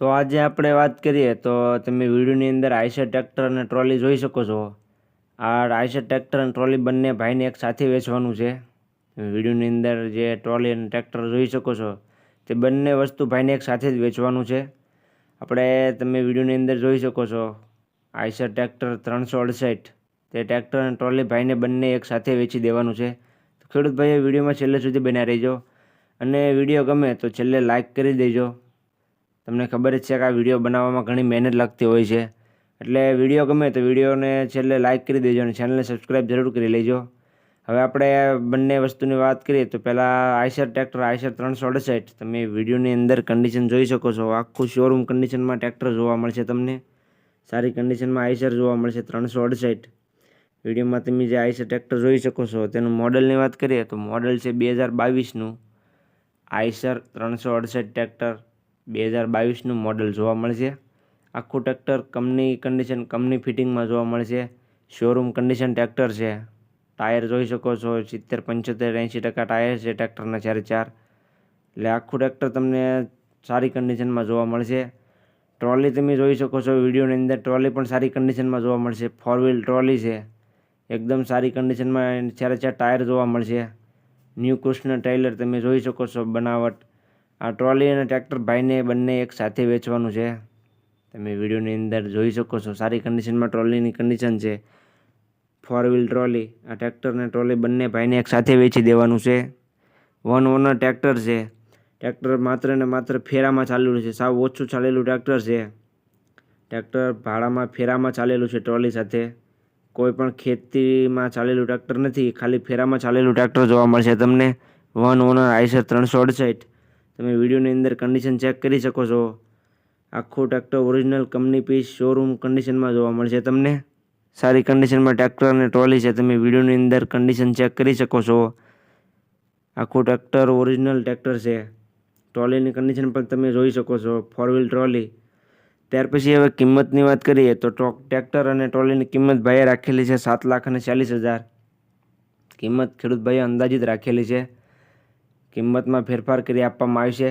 તો આજે આપણે વાત કરીએ તો તમે વિડીયોની અંદર આઈસર ટ્રેક્ટર અને ટ્રોલી જોઈ શકો છો. આ આઈસર ટ્રેક્ટર અને ટ્રોલી બંને ભાઈને એક સાથે વેચવાનું છે. વિડીયોની અંદર જે ટ્રોલી અને ટ્રેક્ટર જોઈ શકો છો, તે બંને વસ્તુ ભાઈને એક સાથે જ વેચવાનું છે. આપણે તમે વિડીયોની અંદર જોઈ શકો છો આઈસર ટ્રેક્ટર ત્રણસો અડસઠ, તે ટ્રેક્ટર અને ટ્રોલી ભાઈને બંને એક સાથે વેચી દેવાનું છે. ખેડૂત ભાઈએ વિડીયોમાં છેલ્લે સુધી બન્યા રહેજો. અને વીડિયો ગમે તો છેલ્લે લાઇક કરી દેજો. તમને ખબર જ છે કે આ વીડિયો બનાવવામાં ઘણી મહેનત લાગતી હોય છે. એટલે વીડિયો ગમે તો વિડીયોને છેલ્લે લાઇક કરી દેજો અને ચેનલને સબસ્ક્રાઈબ જરૂર કરી લેજો. હવે આપણે બંને વસ્તુની વાત કરીએ તો પહેલાં આઈસર ટ્રેક્ટર આઈસર ત્રણસો અડસઠ. તમે વિડીયોની અંદર કન્ડિશન જોઈ શકો છો. આખું શોરૂમ કન્ડિશનમાં ટ્રેક્ટર જોવા મળશે તમને. સારી કન્ડિશનમાં આઈસર જોવા મળશે ત્રણસો અડસઠ. વિડીયોમાં તમે જે આઈસર ટ્રેક્ટર જોઈ શકો છો, તેનું મોડલની વાત કરીએ તો મોડલ છે બે હજાર બાવીસનું. આઈસર ત્રણસો અડસઠ ટ્રેક્ટર બે હજાર બાવીસનું મોડલ જોવા મળશે. આખું ટ્રેક્ટર કંપની કન્ડિશન કંપની ફિટિંગમાં જોવા મળશે. શોરૂમ કન્ડિશન ટ્રેક્ટર છે. ટાયર જોઈ શકો છો, સિત્તેર, પંચોતેર, એંશી ટકા ટાયર છે ટ્રેક્ટરના ચારે ચાર. એટલે આખું ટ્રેક્ટર તમને સારી કન્ડિશનમાં જોવા મળશે. ટ્રોલી તમે જોઈ શકો છો, વિડીયોની અંદર ટ્રોલી પણ સારી કન્ડિશનમાં જોવા મળશે. ફોર વ્હીલ ટ્રોલી છે. એકદમ સારી કન્ડિશનમાં ચારે ચાર ટાયર જોવા મળશે. ન્યૂ કૃષ્ણ ટેલર તમે જોઈ શકો છો, બનાવટ આ ટ્રોલી અને ટ્રેક્ટર ભાઈને બંને એક સાથે વેચવાનું છે. તમે વિડીયોની અંદર જોઈ શકો છો, સારી કન્ડિશનમાં ટ્રોલીની કન્ડિશન છે. ફોર વ્હીલ ટ્રોલી આ ટ્રેક્ટર અને ટ્રોલી બંને ભાઈને એક સાથે વેચી દેવાનું છે. વન ઓનર ટ્રેક્ટર છે. ટ્રેક્ટર માત્ર ને માત્ર ફેરામાં ચાલેલું છે. સાવ ઓછું ચાલેલું ટ્રેક્ટર છે. ટ્રેક્ટર ભાડામાં ફેરામાં ચાલેલું છે ટ્રોલી સાથે. કોઈ પણ ખેતીમાં ચાલેલું ટ્રેક્ટર નથી, ખાલી ફેરામાં ચાલેલું ટ્રેક્ટર જોવા મળશે તમને. વન ઓનર આઈસર ત્રણસો અડસઠ. તમે વિડીયોની અંદર કન્ડિશન ચેક કરી શકો છો. આખું tractor original company piece showroom કન્ડિશનમાં જોવા મળશે તમને. સારી કન્ડિશનમાં ટ્રેક્ટર અને ટ્રોલી છે, તમે વિડીયોની અંદર કન્ડિશન ચેક કરી શકો છો. આખું ટ્રેક્ટર ઓરિજિનલ ટ્રેક્ટર છે. ટ્રોલીની કન્ડિશન પણ તમે જોઈ શકો છો ફોર વ્હીલ ટ્રોલી ત્યાર પછી હવે કિંમતની વાત કરીએ તો ટ્રેક્ટર અને ટ્રોલીની કિંમત ભાઈએ રાખેલી છે સાત લાખ અને ચાલીસ હજાર. કિંમત ખેડૂત ભાઈએ અંદાજિત રાખેલી છે. કિંમતમાં ફેરફાર કરી આપવામાં આવશે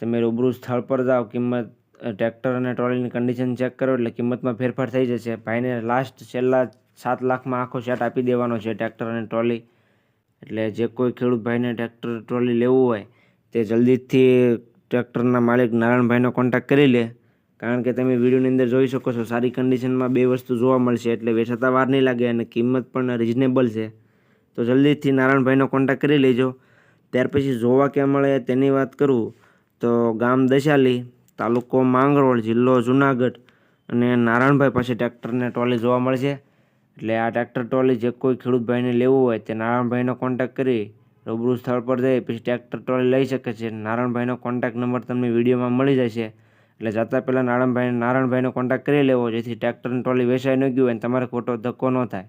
તમે રૂબરૂ સ્થળ પર જાઓ, કિંમત ટ્રેક્ટર અને ટ્રોલીની કન્ડિશન ચેક કરો એટલે કિંમતમાં ફેરફાર થઈ જશે. ભાઈને લાસ્ટ છેલ્લા સાત લાખમાં આખો સેટ આપી દેવાનો છે ટ્રેક્ટર અને ટ્રોલી. એટલે જે કોઈ ખેડૂત ભાઈને ટ્રેક્ટર, ટ્રોલી લેવું હોય, તે જલ્દીથી ટ્રેક્ટરના માલિક નારાયણભાઈનો કોન્ટેક્ટ કરી લે. કારણ કે તમે વિડીયોની અંદર જોઈ શકો છો, સારી કન્ડિશનમાં બે વસ્તુ જોવા મળશે. એટલે વેચાતા વાર નહીં લાગે અને કિંમત પણ રિઝનેબલ છે. તો જલ્દીથી નારાયણભાઈનો કોન્ટેક્ટ કરી લેજો. ત્યાર પછી જોવા ક્યાં મળે તેની વાત કરું તો ગામ દશાલી, તાલુકો માંગરોળ, જિલ્લો જુનાગઢ અને નારાયણભાઈ પાસે ટ્રેક્ટરને ટ્રોલી જોવા મળશે એટલે આ ટ્રેક્ટર ટ્રોલી જે કોઈ ખેડૂત ભાઈને લેવું હોય તે નારાયણભાઈનો કોન્ટેક્ટ કરી રૂબરૂ સ્થળ પર જઈ પછી ટ્રેક્ટર ટ્રોલી લઈ શકે છે. નારાયણભાઈનો કોન્ટેક્ટ નંબર તમને વિડીયોમાં મળી જશે. એટલે જતાં પહેલાં નારાયણભાઈ નારાયણભાઈનો કોન્ટેક્ટ કરી લેવો, જેથી ટ્રેક્ટરની ટ્રોલી વેચાઈ ન ગયું હોય તમારે ખોટો ધક્કો ન થાય.